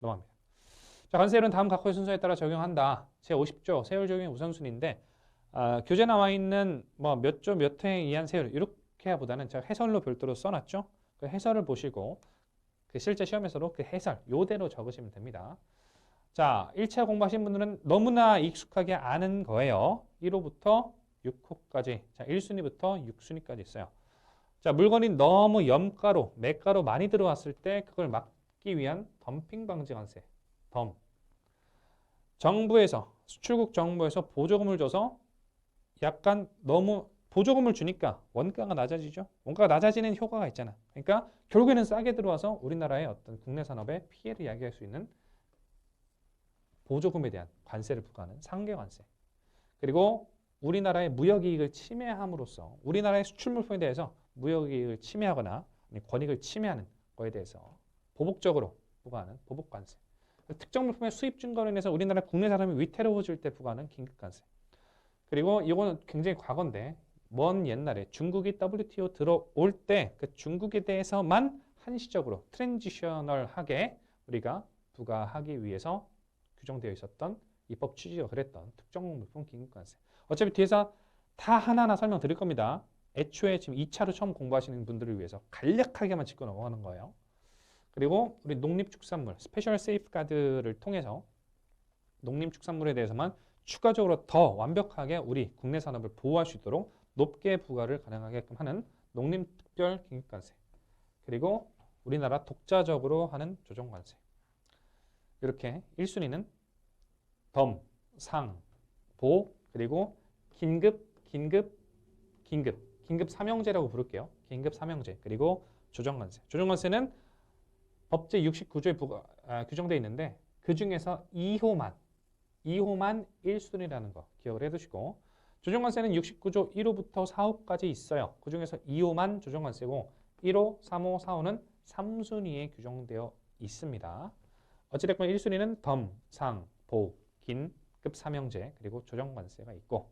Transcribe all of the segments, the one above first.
넘어갑니다. 자, 관세율은 다음 각호의 순서에 따라 적용한다. 제 50조 세율 적용의 우선순위인데 아, 교재 나와 있는 뭐 몇 조 몇 회에 의한 세율 이렇게 보다는 제가 해설로 별도로 써놨죠. 그 해설을 보시고 그 실제 시험에서도 그 해설 요대로 적으시면 됩니다. 자, 1차 공부하신 분들은 너무나 익숙하게 아는 거예요. 1호부터 6호까지. 자, 1순위부터 6순위까지 있어요. 자, 물건이 너무 염가로, 매가로 많이 들어왔을 때 그걸 막 기 위한 덤핑 방지 관세. 덤. 정부에서 수출국 정부에서 보조금을 줘서 약간 너무 보조금을 주니까 원가가 낮아지죠. 원가가 낮아지는 효과가 있잖아. 그러니까 결국에는 싸게 들어와서 우리나라의 어떤 국내 산업에 피해를 야기할 수 있는 보조금에 대한 관세를 부과하는 상계 관세. 그리고 우리나라의 무역 이익을 침해함으로써 우리나라의 수출 물품에 대해서 무역 이익을 침해하거나 아니, 권익을 침해하는 거에 대해서 보복적으로 부과하는 보복 관세. 특정 물품의 수입 증가로 인해서 우리나라 국내 사람이 위태로워질 때 부과하는 긴급 관세. 그리고 이거는 굉장히 과거인데 먼 옛날에 중국이 WTO 들어올 때 그 중국에 대해서만 한시적으로 트랜지셔널하게 우리가 부과하기 위해서 규정되어 있었던 입법 취지가 그랬던 특정 물품 긴급관세. 어차피 뒤에서 다 하나하나 설명드릴 겁니다. 애초에 지금 2차로 처음 공부하시는 분들을 위해서 간략하게만 짚고 넘어가는 거예요. 그리고 우리 농림축산물 스페셜 세이프가드를 통해서 농림축산물에 대해서만 추가적으로 더 완벽하게 우리 국내 산업을 보호할 수 있도록 높게 부과를 가능하게끔 하는 농림특별 긴급관세 그리고 우리나라 독자적으로 하는 조정관세. 이렇게 1순위는 덤, 상, 보 그리고 긴급, 긴급, 긴급 긴급 삼형제라고 부를게요. 긴급 삼형제 그리고 조정관세. 조정관세는 법제 69조에 부과, 아, 규정되어 있는데 그 중에서 2호만 2호만 1순위라는 거 기억을 해두시고 조정관세는 69조 1호부터 4호까지 있어요. 그 중에서 2호만 조정관세고 1호, 3호, 4호는 3순위에 규정되어 있습니다. 어찌됐건 1순위는 덤, 상, 보, 긴, 급 삼형제 그리고 조정관세가 있고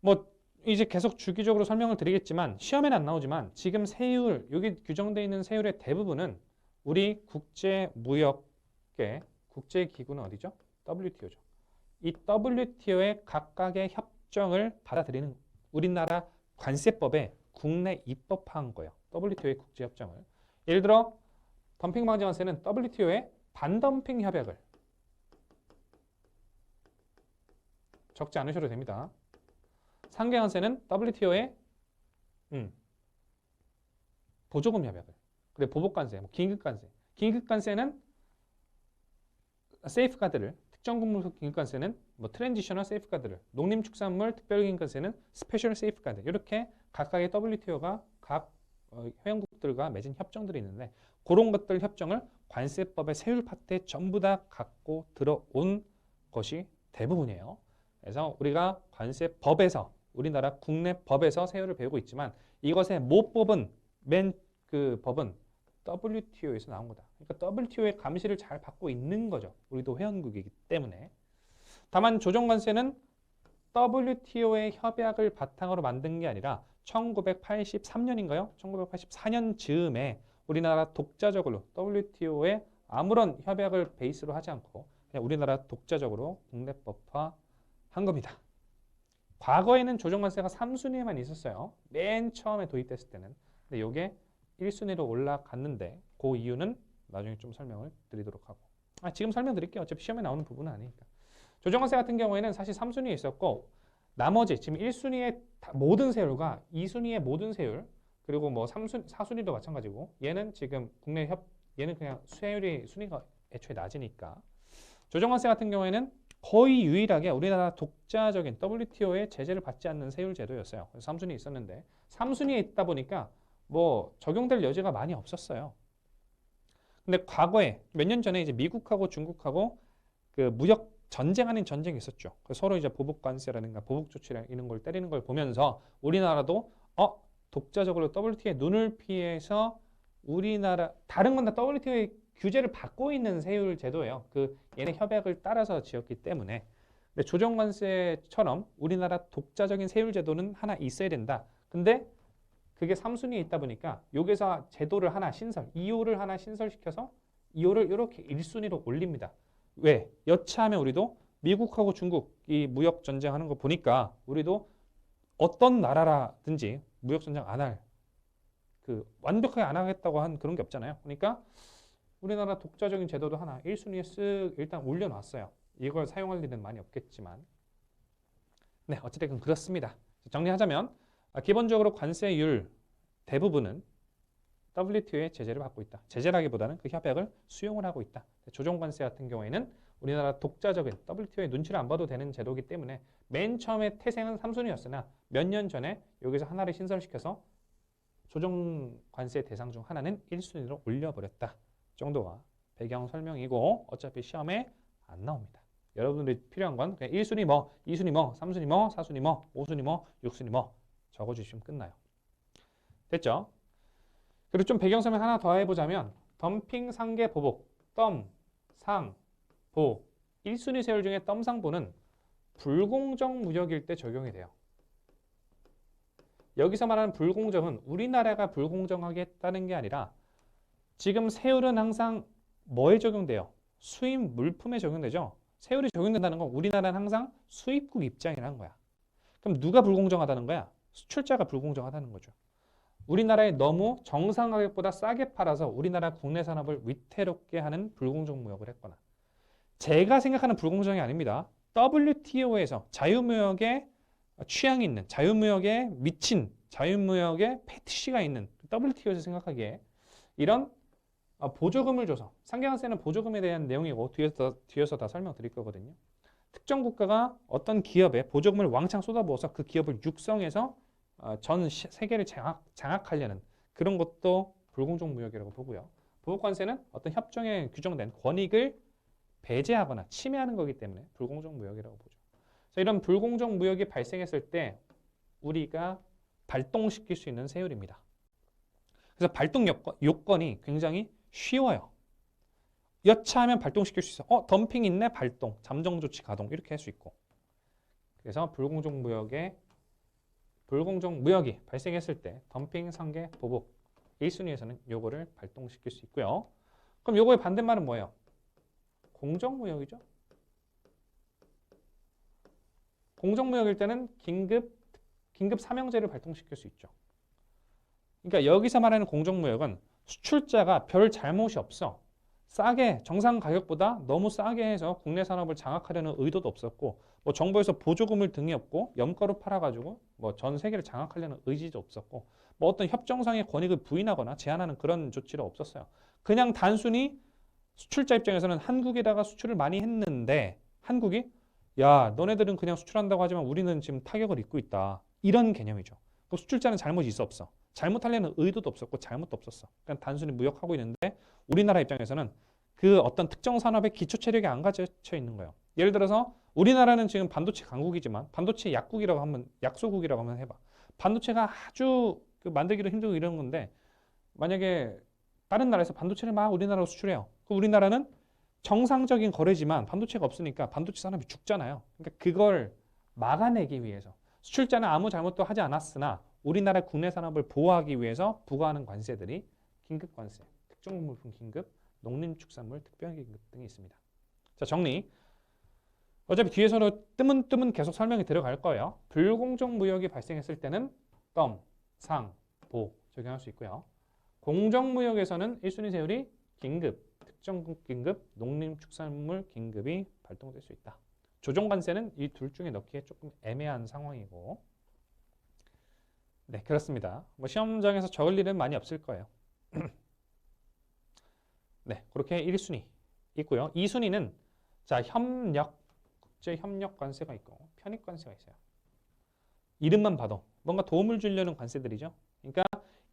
뭐 이제 계속 주기적으로 설명을 드리겠지만 시험에는 안 나오지만 지금 세율 여기 규정되어 있는 세율의 대부분은 우리 국제무역계 국제기구는 어디죠? WTO죠. 이 WTO의 각각의 협정을 받아들이는 우리나라 관세법에 국내 입법한 거예요. WTO의 국제협정을. 예를 들어 덤핑 방지 관세는 WTO의 반덤핑 협약을 적지 않으셔도 됩니다. 상계 관세는 WTO의 음, 보조금 협약을. 그리고 보복 관세, 뭐 긴급 관세. 긴급 관세는 세이프가드를 특정 국물 긴급관세는 뭐 트랜지셔널 세이프가드를 농림축산물 특별긴급관세는 스페셜 세이프가드 이렇게 각각의 WTO가 각 어, 회원국들과 맺은 협정들이 있는데 그런 것들 협정을 관세법의 세율 파트에 전부 다 갖고 들어온 것이 대부분이에요. 그래서 우리가 관세법에서 우리나라 국내 법에서 세율을 배우고 있지만 이것의 모법은 맨 그 법은 WTO에서 나온 거다. 그러니까 WTO의 감시를 잘 받고 있는 거죠. 우리도 회원국이기 때문에. 다만 조정관세는 WTO의 협약을 바탕으로 만든 게 아니라 1983년인가요? 1984년 즈음에 우리나라 독자적으로 WTO의 아무런 협약을 베이스로 하지 않고 그냥 우리나라 독자적으로 국내법화 한 겁니다. 과거에는 조정관세가 3순위에만 있었어요. 맨 처음에 도입됐을 때는. 근데 이게 1순위로 올라갔는데 그 이유는 나중에 좀 설명을 드리도록 하고 아, 지금 설명드릴게요. 어차피 시험에 나오는 부분은 아니니까. 조정관세 같은 경우에는 사실 3순위에 있었고 나머지 지금 1순위의 모든 세율과 2순위의 모든 세율 그리고 뭐 3순, 4순위도 마찬가지고 얘는 지금 국내 협 얘는 그냥 세율이 순위가 애초에 낮으니까 조정관세 같은 경우에는 거의 유일하게 우리나라 독자적인 WTO의 제재를 받지 않는 세율 제도였어요. 그래서 3순위에 있었는데 3순위에 있다 보니까 뭐 적용될 여지가 많이 없었어요. 근데 과거에 몇 년 전에 이제 미국하고 중국하고 그 무역 전쟁 아닌 전쟁이 있었죠. 서로 이제 보복 관세라든가 보복 조치라 이런 걸 때리는 걸 보면서 우리나라도 어 독자적으로 WTO에 눈을 피해서 우리나라 다른 건 다 WTO의 규제를 받고 있는 세율 제도예요. 그 얘네 협약을 따라서 지었기 때문에. 근데 조정관세처럼 우리나라 독자적인 세율 제도는 하나 있어야 된다. 근데 그게 3순위에 있다 보니까 여기서 제도를 하나 신설, 2호를 하나 신설시켜서 이거를 이렇게 1순위로 올립니다. 왜? 여차하면 우리도 미국하고 중국이 무역 전쟁하는 거 보니까 우리도 어떤 나라라든지 무역 전쟁 안 할 그 완벽하게 안 하겠다고 한 그런 게 없잖아요. 그러니까 우리나라 독자적인 제도도 하나 1순위에 쓱 일단 올려놨어요. 이걸 사용할 일은 많이 없겠지만 네 어찌됐든 그렇습니다. 정리하자면 아, 기본적으로 관세율 대부분은 WTO의 제재를 받고 있다. 제재라기보다는 그 협약을 수용을 하고 있다. 조정관세 같은 경우에는 우리나라 독자적인 WTO의 눈치를 안 봐도 되는 제도이기 때문에 맨 처음에 태생은 3순위였으나 몇 년 전에 여기서 하나를 신설시켜서 조정관세 대상 중 하나는 1순위로 올려버렸다. 정도가 배경 설명이고 어차피 시험에 안 나옵니다. 여러분들이 필요한 건 그냥 1순위 뭐, 2순위 뭐, 3순위 뭐, 4순위 뭐, 5순위 뭐, 6순위 뭐 적어주시면 끝나요. 됐죠? 그리고 좀 배경 설명 하나 더 해보자면 덤핑, 상계, 보복, 덤, 상, 보 1순위 세율 중에 덤, 상, 보는 불공정 무역일 때 적용이 돼요. 여기서 말하는 불공정은 우리나라가 불공정하게 했다는 게 아니라 지금 세율은 항상 뭐에 적용돼요? 수입 물품에 적용되죠. 세율이 적용된다는 건 우리나라는 항상 수입국 입장이라는 거야. 그럼 누가 불공정하다는 거야? 수출자가 불공정하다는 거죠. 우리나라에 너무 정상 가격보다 싸게 팔아서 우리나라 국내 산업을 위태롭게 하는 불공정 무역을 했거나 제가 생각하는 불공정이 아닙니다. WTO에서 자유무역에 취향이 있는 자유무역에 미친 자유무역에 패티시가 있는 WTO에서 생각하기에 이런 어, 보조금을 줘서 상계관세는 보조금에 대한 내용이고 뒤에서, 뒤에서 다 설명드릴 거거든요. 특정 국가가 어떤 기업에 보조금을 왕창 쏟아부어서 그 기업을 육성해서 어, 전 시- 세계를 장악, 장악하려는 그런 것도 불공정 무역이라고 보고요. 보복관세는 어떤 협정에 규정된 권익을 배제하거나 침해하는 거기 때문에 불공정 무역이라고 보죠. 그래서 이런 불공정 무역이 발생했을 때 우리가 발동시킬 수 있는 세율입니다. 그래서 발동 요건, 요건이 굉장히 쉬워요. 여차하면 발동시킬 수 있어. 어, 덤핑 있네, 발동. 잠정 조치 가동. 이렇게 할 수 있고. 그래서 불공정 무역에 불공정 무역이 발생했을 때 덤핑, 상계, 보복 1순위에서는 요거를 발동시킬 수 있고요. 그럼 요거의 반대말은 뭐예요? 공정 무역이죠. 공정 무역일 때는 긴급 긴급 사명제를 발동시킬 수 있죠. 그러니까 여기서 말하는 공정 무역은 수출자가 별 잘못이 없어. 싸게 정상 가격보다 너무 싸게 해서 국내 산업을 장악하려는 의도도 없었고 뭐 정부에서 보조금을 등에 업고 염가로 팔아가지고 뭐 전 세계를 장악하려는 의지도 없었고 뭐 어떤 협정상의 권익을 부인하거나 제한하는 그런 조치도 없었어요. 그냥 단순히 수출자 입장에서는 한국에다가 수출을 많이 했는데 한국이 야 너네들은 그냥 수출한다고 하지만 우리는 지금 타격을 입고 있다 이런 개념이죠. 그 수출자는 잘못이 있어 없어. 잘못하려는 의도도 없었고 잘못도 없었어. 그냥 단순히 무역하고 있는데 우리나라 입장에서는 그 어떤 특정 산업의 기초 체력이 안 갖춰 있는 거예요. 예를 들어서 우리나라는 지금 반도체 강국이지만 반도체 약국이라고 하면 약소국이라고 한번 해봐. 반도체가 아주 그 만들기도 힘들고 이런 건데 만약에 다른 나라에서 반도체를 막 우리나라로 수출해요. 그 우리나라는 정상적인 거래지만 반도체가 없으니까 반도체 산업이 죽잖아요. 그러니까 그걸 막아내기 위해서 수출자는 아무 잘못도 하지 않았으나 우리나라 국내 산업을 보호하기 위해서 부과하는 관세들이 긴급 관세, 특정 물품 긴급, 농림축산물 특별 긴급 등이 있습니다. 자 정리. 어차피 뒤에서도 뜨문뜨문 계속 설명이 들어갈 거예요. 불공정 무역이 발생했을 때는 덤, 상, 보 적용할 수 있고요. 공정 무역에서는 1순위 세율이 긴급, 특정국 긴급, 농림축산물 긴급이 발동될 수 있다. 조정관세는 이 둘 중에 넣기에 조금 애매한 상황이고 네 그렇습니다. 뭐 시험장에서 적을 일은 많이 없을 거예요. 네 그렇게 1순위 있고요. 2순위는 자 협력, 국제 협력 관세가 있고 편입 관세가 있어요. 이름만 봐도 뭔가 도움을 주려는 관세들이죠. 그러니까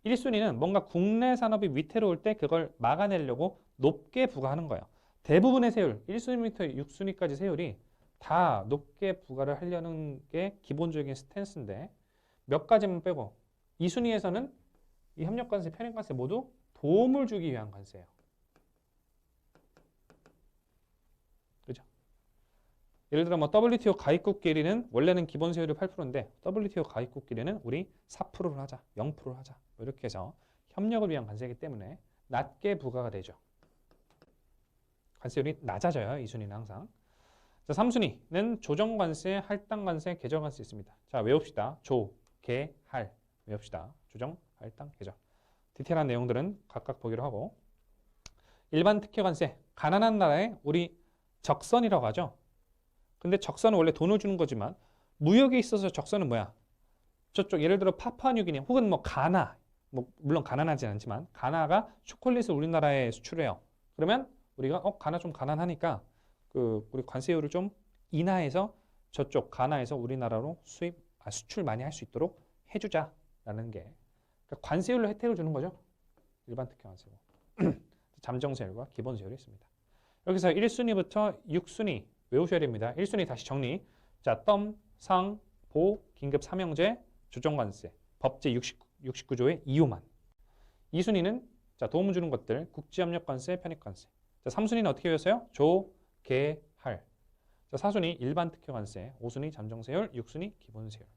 1순위는 뭔가 국내 산업이 위태로울 때 그걸 막아내려고 높게 부과하는 거예요. 대부분의 세율, 1순위부터 6순위까지 세율이 다 높게 부과를 하려는 게 기본적인 스탠스인데 몇 가지만 빼고 2순위에서는 이 협력관세, 편입관세 모두 도움을 주기 위한 관세예요. 그죠? 예를 들어 뭐 WTO 가입국끼리는 원래는 기본 세율이 8%인데 WTO 가입국끼리는 우리 4%를 하자, 0%를 하자 뭐 이렇게 해서 협력을 위한 관세이기 때문에 낮게 부과가 되죠. 관세율이 낮아져요. 이 순위는 항상. 자, 3순위는 조정관세, 할당관세, 계절관세 있습니다. 자, 외웁시다. 조, 개, 할. 외웁시다. 조정, 할당, 계절. 디테일한 내용들은 각각 보기로 하고 일반 특혜관세, 가난한 나라에 우리 적선이라고 하죠. 근데 적선은 원래 돈을 주는 거지만 무역에 있어서 적선은 뭐야? 저쪽 예를 들어 파푸아뉴기니 혹은 뭐 가나, 뭐 물론 가난하진 않지만 가나가 초콜릿을 우리나라에 수출해요. 그러면 우리가 어 가나 좀 가난하니까 그 우리 관세율을 좀 인하해서 저쪽 가나에서 우리나라로 수입 아, 수출 많이 할 수 있도록 해주자라는 게 그러니까 관세율로 혜택을 주는 거죠. 일반 특혜 관세고 잠정세율과 기본세율이 있습니다. 여기서 1순위부터 6순위 외우셔야 됩니다. 1순위 다시 정리. 자, 덤, 상, 보, 긴급 사명제, 조정관세, 법제 69, 69조의 이호만. 2순위는 자, 도움을 주는 것들, 국지압력관세, 편익관세. 자, 3순위는 어떻게 외웠어요? 조, 개, 할. 자, 4순위 일반 특혜관세, 5순위 잠정세율, 6순위 기본세율.